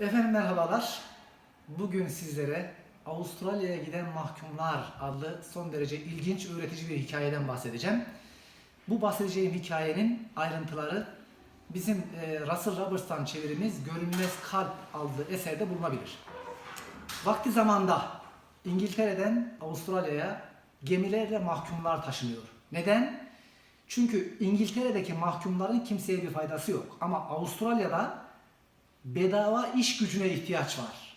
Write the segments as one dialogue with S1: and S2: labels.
S1: Efendim merhabalar. Bugün sizlere Avustralya'ya giden mahkumlar adlı son derece ilginç, öğretici bir hikayeden bahsedeceğim. Bu bahsedeceğim hikayenin ayrıntıları bizim e, Russell Roberts'tan çevirimiz Görünmez Kalp adlı eserde bulunabilir. Vakti zamanda İngiltere'den Avustralya'ya gemilerle mahkumlar taşınıyor. Neden? Çünkü İngiltere'deki mahkumların kimseye bir faydası yok. Ama Avustralya'da bedava iş gücüne ihtiyaç var.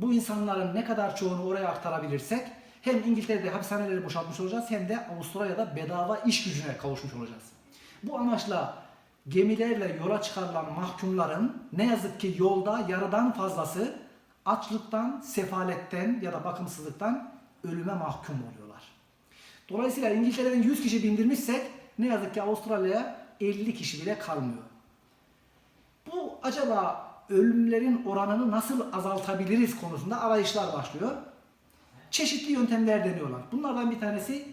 S1: Bu insanların ne kadar çoğunu oraya aktarabilirsek hem İngiltere'de hapishaneleri boşaltmış olacağız hem de Avustralya'da bedava iş gücüne kavuşmuş olacağız. Bu amaçla gemilerle yola çıkarılan mahkumların ne yazık ki yolda yarıdan fazlası açlıktan, sefaletten ya da bakımsızlıktan ölüme mahkum oluyorlar. Dolayısıyla İngiltere'den 100 kişi bindirmişsek ne yazık ki Avustralya'ya 50 kişi bile kalmıyor. Bu acaba ölümlerin oranını nasıl azaltabiliriz konusunda arayışlar başlıyor. Çeşitli yöntemler deniyorlar. Bunlardan bir tanesi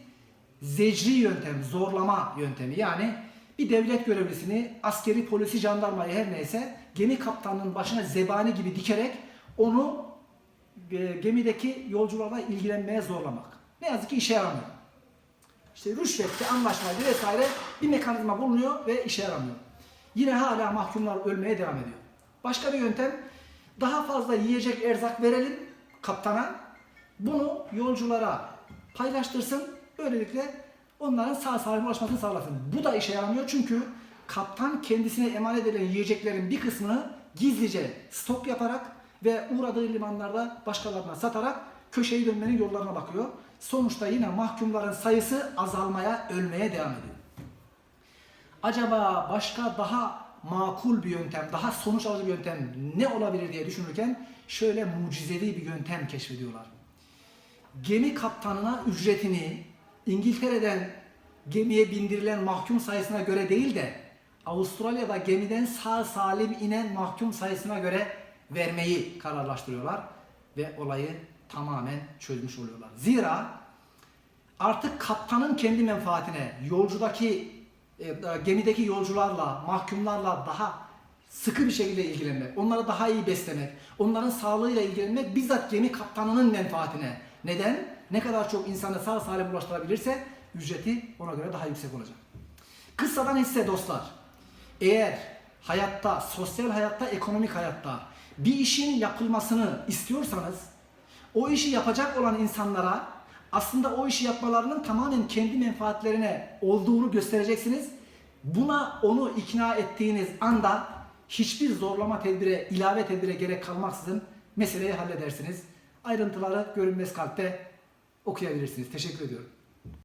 S1: zecri yöntem, zorlama yöntemi. Yani bir devlet görevlisini, askeri, polisi, jandarmayı her neyse gemi kaptanının başına zebani gibi dikerek onu e, gemideki yolcularla ilgilenmeye zorlamak. Ne yazık ki işe yaramıyor. İşte rüşvetti, anlaşmaydı vesaire bir mekanizma bulunuyor ve işe yaramıyor. Yine hala mahkumlar ölmeye devam ediyor. Başka bir yöntem daha fazla yiyecek erzak verelim kaptana. Bunu yolculara paylaştırsın. Böylelikle onların sağ salim ulaşmasını sağlasın. Bu da işe yaramıyor çünkü kaptan kendisine emanet edilen yiyeceklerin bir kısmını gizlice stok yaparak ve uğradığı limanlarda başkalarına satarak köşeyi dönmenin yollarına bakıyor. Sonuçta yine mahkumların sayısı azalmaya, ölmeye devam ediyor. Acaba başka daha makul bir yöntem, daha sonuç alıcı bir yöntem ne olabilir diye düşünürken şöyle mucizevi bir yöntem keşfediyorlar. Gemi kaptanına ücretini İngiltere'den gemiye bindirilen mahkum sayısına göre değil de Avustralya'da gemiden sağ salim inen mahkum sayısına göre vermeyi kararlaştırıyorlar ve olayı tamamen çözmüş oluyorlar. Zira artık kaptanın kendi menfaatine, yolcudaki gemideki yolcularla, mahkumlarla daha sıkı bir şekilde ilgilenmek, onları daha iyi beslemek, onların sağlığıyla ilgilenmek bizzat gemi kaptanının menfaatine. Neden? Ne kadar çok insanı sağ salim ulaştırabilirse ücreti ona göre daha yüksek olacak. Kıssadan hisse dostlar. Eğer hayatta, sosyal hayatta, ekonomik hayatta bir işin yapılmasını istiyorsanız o işi yapacak olan insanlara aslında o işi yapmalarının tamamen kendi menfaatlerine olduğunu göstereceksiniz. Buna onu ikna ettiğiniz anda hiçbir zorlama tedbire, ilave tedbire gerek kalmaksızın meseleyi halledersiniz. Ayrıntıları görünmez kalpte okuyabilirsiniz. Teşekkür ediyorum.